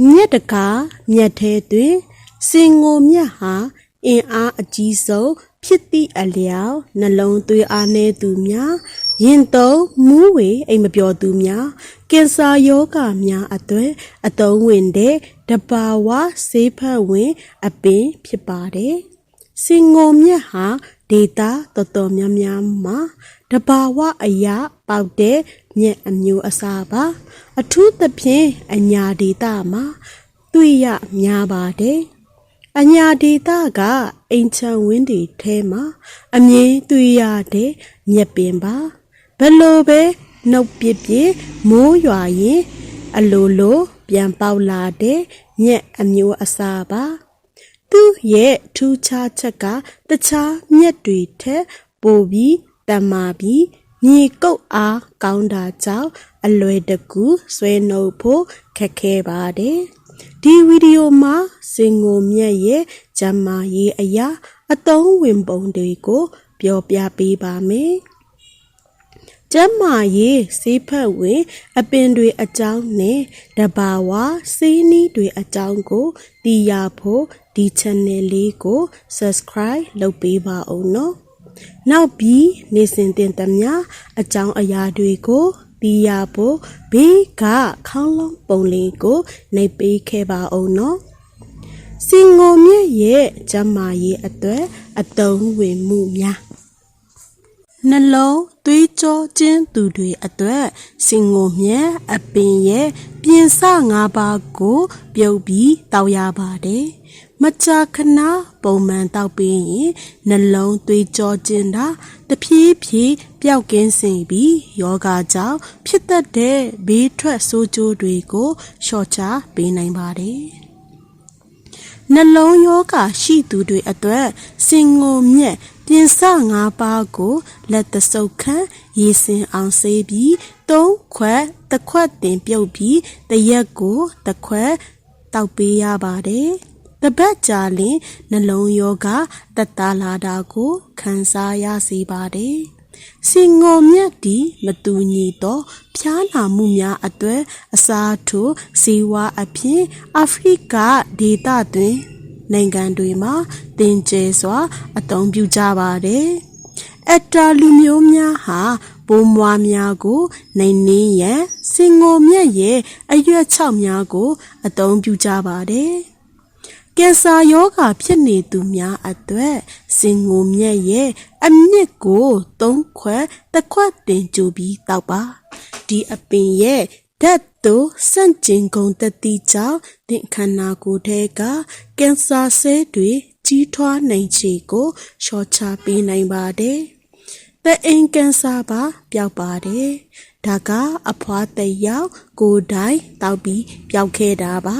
မြက်တကားမြက်သေးတွင်စင်ငိုမြက်ဟာအင်အားအကြီးဆုံးဖြစ်သည့်အလျောက်နှလုံးသွေးအားနည်းသူများရင်သုံးမူးဝေအိမ်မပျော်သူများကင်ဆာယောဂများအသွဲအတုံးဝင်တဲ့တဘာဝဆေးဖက်ဝင် အပင်ဖြစ်ပါတယ်စင်ငိုမြက်ဟာဒေတာတော်တော်များများမှာတဘာဝအရာပေါက်တဲ့ မြက်အမျိုးအစားပါ အထူးသဖြင့်အညာဒေတာမှာတွေ့ရများပါတယ်အညာဒေတာကအိမ်ချမ်းဝင်းတွေထဲမှာအမြင်တွေ့ရတဲ့မြက်ပင်ပါဘယ်လိုပဲနှုတ်ပြပြမိုးရွာရင်အလိုလိုပြန်ပေါက်လာတဲ့မြက်အမျိုးအစားပါသူ့ရဲ့ထူးခြားချက်ကတခြားမြက်တွေထက်ပိုပြီးတမာပြီး မြေကုတ်အားကောင်းတာကြောင့်အလွယ်တကူဆွဲနှုတ်ဖို့ခက်ခဲပါတယ်ဒီဗီဒီယိုမှာစင်ငိုမြက်ရဲ့ဂျမ်းမာရေးအရာအသုံးဝင်ပုံတွေကို ပြောပြပေးပါမယ်ကျမ်းမာရေးစေးဖက်ဝင် အပင်တွေအကြောင်းနဲ့တဘာဝစေးနီးတွေအကြောင်းကိုသိရဖို့ဒီ channel လေးကို subscribe လုပ်ပေးပါဦးနော်။ နောက်ပြီးနေစဉ်တင်သမျှအကြောင်းအရာတွေကိုသိရဖို့ဘေးကခေါင်းလုံးပုံလေးကိုနှိပ်ပေးခဲ့ပါဦးနော်။စင်ငုံမြင့်ရဲ့ကျမ်းမာရေးအတွက်အသုံးဝင်မှုများ နှလုံးသွေးကြောကျဉ်သူတွေအတွက်စင်ငုံမြက်အပင်ရဲ့ပြင်စ၅ပါးကို ပြုတ်ပြီးတောက်ရပါတယ်။မကြာခဏပုံမှန်တောက်ပြီးရင်နှလုံးသွေးကြောကျဉ်တာတဖြည်းဖြည်းပျောက်ကင်းစေပြီးယောဂကြောင့်ဖြစ်တတ်တဲ့ဘေးထွက်ဆိုးကျိုးတွေကိုလျှော့ချပေးနိုင်ပါတယ်။နှလုံးယောဂရှိသူတွေအတွက်စင်ငုံမြက် ပြင်စ၅ပါးကိုလက်တဆုပ်ခန့်ရေစင်အောင်ဆေးပြီး၃ခွက်တစ်ခွက်တင်ပြုတ်ပြီးတရက်ကိုတစ်ခွက်တောက်ပေးရပါတယ်။တပတ်ကြာလင်နှလုံးယောဂတက်တာလာတာကိုခံစားရစေပါတယ်။စင်ငုံမြက်ဒီမတူညီသောဖျားနာမှုများအတွေ့အစားထိုးဇီဝအဖြစ်အာဖရိကဒေသတွင် နိုင်ငံတွေမှာတင်ကျဲစွာ အသုံးပြုကြပါတယ်။အက်တာလူမျိုးများဟာပိုးမွားများကိုနိုင်နင်းရန်စင်ငိုမြက်ရဲ့အရွက်ချောက်များကို အသုံးပြုကြပါတယ်။ကင်ဆာယောဂါဖြစ်နေသူများအတွက်စင်ငိုမြက်ရဲ့အမြင့်ကို၃ခွက်တစ်ခွက်တင်ကြိုပြီးတောက်ပါဒီအပင်ရဲ့ ဓာတ်သို့စန့်ကျင်ကုန်တတိကြောင့်သင်ခန္ဓာကိုယ်ထဲကကင်ဆာဆဲတွေကြီးထွားနိုင်ခြေကိုလျှော့ချပေးနိုင်ပါတယ်။တဲ့အိမ်ကင်ဆာပါပျောက်ပါတယ်။ဒါကအဖွားတစ်ယောက်ကိုယ်တိုင်တောက်ပြီးပျောက်ခဲ့တာပါ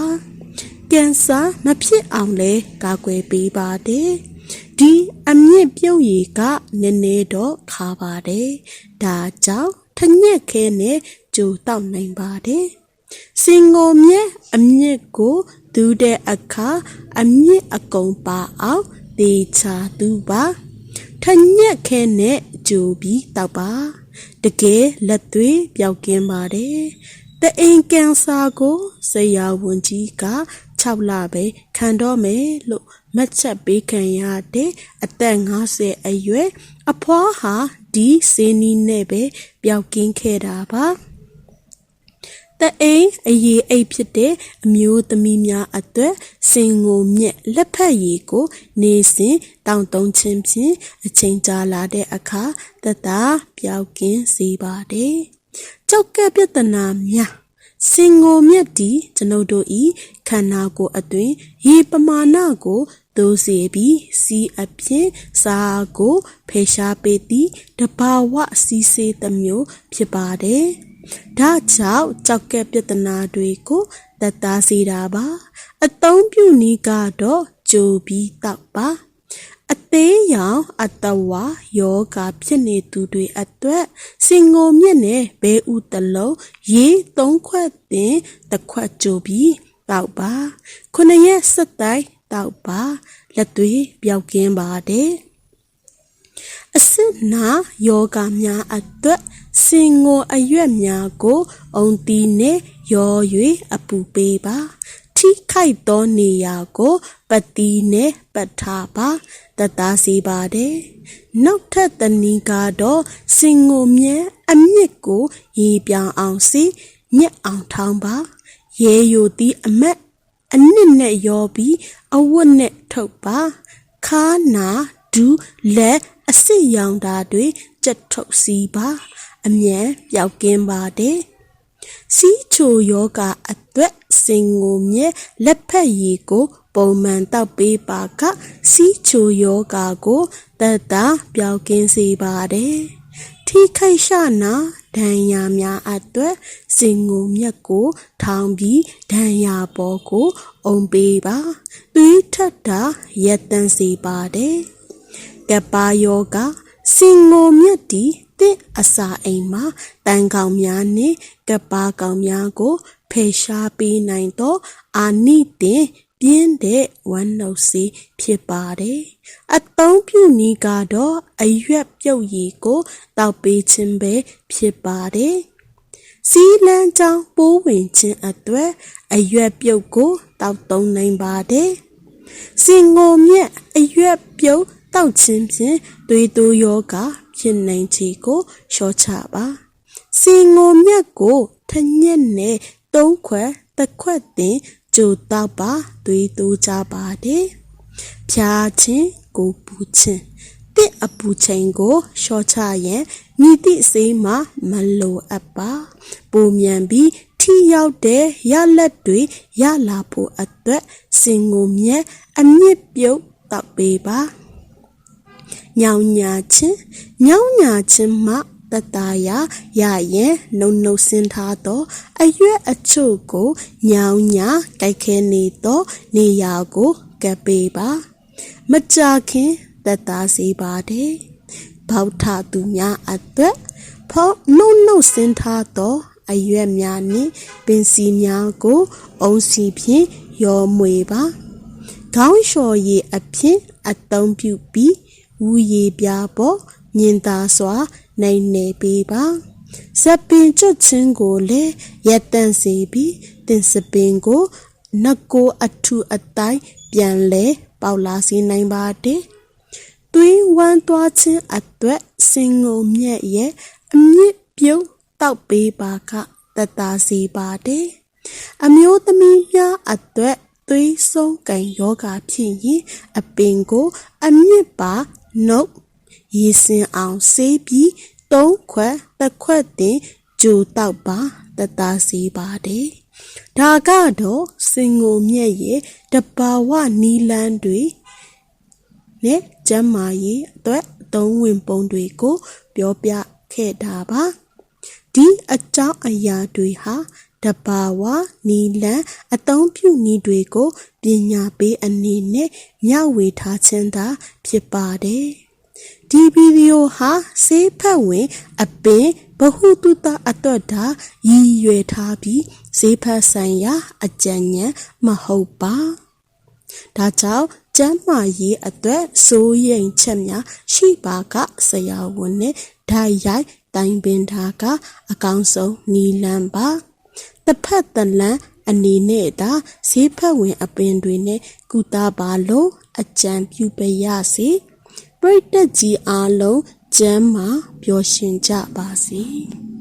။ကင်ဆာမဖြစ်အောင်လဲကာကွယ်ပေးပါတယ်။ဒီအမြင့်ပြုတ်ရည်ကနည်းနည်းတော့ခါပါတယ်။ဒါကြောင့်ထ ညက်ခဲနဲ့ကြိုတောက်နိုင်ပါတယ်။စင်ငုံမြက်အမြင့်ကိုဒူးတဲ့အခါအမြင့်အကုန်ပါအောင်တေချာသူပါထညက်ခဲနဲ့ကြိုပြီးတောက်ပါတကယ်လက်သွေးပျောက်ကင်းပါတယ်တအိမ်ကန်ဆာကိုဆရာဝန်ကြီးက6လပဲခံတော့မယ်လို့ မှတ်ချက်ပေးခံရတဲ့အသက်50အရွယ်အဖွားဟာဒီစေနီးနဲ့ပဲပျောက်ကင်းခဲ့တာပါတအိမ်အရေးအိတ်ဖြစ်တဲ့အမျိုးသမီးများအတွက်စင်ငုံမြက်လက်ဖက်ရည်ကို နေစဉ်တောင်းသုံးခြင်းဖြင့်အချိန်ကြာလာတဲ့အခါတသက်ပျောက်ကင်းစေပါတယ်။ကြောက်ကက်ပြဿနာများ စင်ငုံမြက်ဒီကျွန်ုပ်တို့ဤခန္ဓာကိုယ်အတွင်းရေပမာဏကိုသိုးစေပြီးစီးအဖြစ်စာကိုဖေရှားပေးသည့်တဘာဝစီစေးတစ်မျိုးဖြစ်ပါတယ်။ဒါကြောင့်ကြောက်ကက်ပြဿနာတွေကိုတက်သားစေတာပါ။အသုံးပြုနည်းကတော့ကြိုပြီးတောက်ပါ။ အသေးရောင်အတဝါယောဂါဖြစ်နေသူတွေအတွက်စင်ငုံမြင့်နဲ့ဘဲဥတလုံးရေသုံးခွက်တင်တစ်ခွက်ကြိုပြီးတောက်ပါခုနှစ်ရက်စက်တိုင်းတောက်ပါလက်သွေးပျောက်ကင်းပါတယ်အစစ်နာယောဂများအတွက်စင်ငိုအရွက်များကိုအုံတီနဲ့ရော၍အပူပေးပါ ထိခိုက်သောနေရာကိုပတိနဲ့ပတ်ထားပါတသားစီပါတယ်နောက်ထပ်တနည်းကတော့စင်ကိုမြဲအမြင့်ကိုရေပြောင်အောင်စီမြက်အောင်ထောင်းပါရဲယိုသည်အမက်အနစ်နဲ့ရောပြီးအဝတ်နဲ့ထုတ်ပါခါနာဒူးလက်အစစ်ရောင်တာတွေကြက်ထုတ်စီပါ အမြန်ပျောက်ကင်းပါတယ် စီးချိုယောဂအသွက်စင်ကိုမြဲလက်ဖက်ရည်ကို ပုံမှန်တောက်ပေးပါက စီးချိုယောဂကိုတတ်တာပျောက်ကင်းစေပါတယ်ထိခိုက်ရှနာဒဏ်ရာများအတွက်စင်ကိုမြက်ကို ထောင်ပြီးဒဏ်ရာပေါ်ကိုအုံပေးပါသွေးထက်တာရက်တန်းစေပါတယ်ကပ္ပါယောဂစင်ကိုမြက်တီတ င့်အစာအိမ်မှာတန်ကောင်များနှင့်ကပ္ပါကောင်များကိုဖယ်ရှားပေးနိုင်သောအာနိတင်ပြင်းတဲ့ဝမ်းနှုတ်စေးဖြစ်ပါတယ်။အသုံးပြုနည်းကတော့အရွက်ပြုတ်ရည်ကိုတောက်ပေးခြင်းပဲဖြစ်ပါတယ်။စီလန်းချောင်းပိုးဝင်ခြင်းအတွက်အရွက်ပြုတ်ကိုတောက်သုံးနိုင်ပါတယ်။စင်ငိုမြက်အရွက်ပြုတ်တောက်ခြင်းဖြင့်သွေးတိုးယောဂ ဖြစ်နိုင်ခြေကိုလျှော့ချပါ။စင်ငိုမြက်ကိုထညက်နဲ့သုံးခွက်တစ်ခွက်တင်ကြိုတောက်ပါသွေးတိုးကြပါတယ်။ဖြာချင်းကိုပူချင်းတစ်အပူချိန်ကိုလျှော့ချရန်မြည်သည့်စေးမှမလိုအပ်ပါပုံမြန်ပြီးထိရောက်တဲ့ရလက်တွေရလာဖို့အတွက်စင်ကိုမြဲအမြင့်ပြုတ်တောက်ပေးပါ ညောင်ညာချင်းညောင်ညာချင်းမှတတရာရရင်နှုံနှုံစင်းထားသောအရွက်အချို့ကိုညောင်ညာကြိုက်ခဲနေသောနေရာကိုကပ်ပေးပါ မကြခင်တတစေပါတယ်ဘောက်ထသူများအသက်ဖောက်နှုံနှုံစင်းထားသောအရွက်များနှင့်ပင်စီများကို အုံစီဖြင့်ရောမွေပါခေါင်းလျှော်ရည်အဖြစ်အသုံးပြုပြီး ဝူရည်ပြားပေါ်မြင်သာစွာ နိုင်နေပေးပါစပင်ကျွတ်ချင်းကိုလည်းရက်တန့်စေပြီးတင်စပင်ကိုနတ်ကိုအထုအတိုင်းပြန်လဲပေါလာစေနိုင်ပါတယ်သွေးဝမ်းသွားခြင်းအတွက်စင်ငုံမြက်ရဲ့အမြင့်ပြုတ်တောက်ပေးပါကတတစီပါတယ်အမျိုးသမီးများအတွက်သွေးဆုံးကံယောဂဖြစ်ရင်အပင်ကို အမြင့်ပါ နှုတ်ရေစင်အောင်ဆေးပြီးသုံးခွက်တစ်ခွက်တင်ကြိုတောက်ပါတတစီပါတယ်ဒါကတော့စင်ကိုမြက်ရဲ့တဘာဝနီလန်းတွေနဲ့ကျမ်းမာရေးအတွက်အသုံးဝင်ပုံတွေကိုပြောပြခဲ့တာပါဒီအကြောင်းအရာတွေဟာ တဘာဝနီလန်းအသုံးပြုနည်းတွေကိုပညာပေးအနေနဲ့မျှဝေထားခြင်းသာဖြစ်ပါတယ်ဒီဗီဒီယိုဟာဆေးဖက်ဝင် အပင်ဗဟုတုတအတွက်ဒါရည်ရွယ်ထားပြီးဆေးဖက်ဆိုင်ရာ အကြံဉာဏ်မဟုတ်ပါဒါကြောင့်ကျမ်းမာရေးအတွက်စိုးရိမ်ချက်များရှိပါကဆရာဝန်နဲ့ဓာတ်ရိုက်တိုင်ပင်ထားကအကောင်းဆုံးနီလန်ပါ တစ်ဖက်တလန်အနေနဲ့ဒါဈေးဖက်ဝင်အပင်တွေနဲ့ကုသပါလို့အကြံပြုပရစီပရိသတ်ကြီးအားလုံးကျမ်းမာပျော်ရွှင်ကြပါစေ။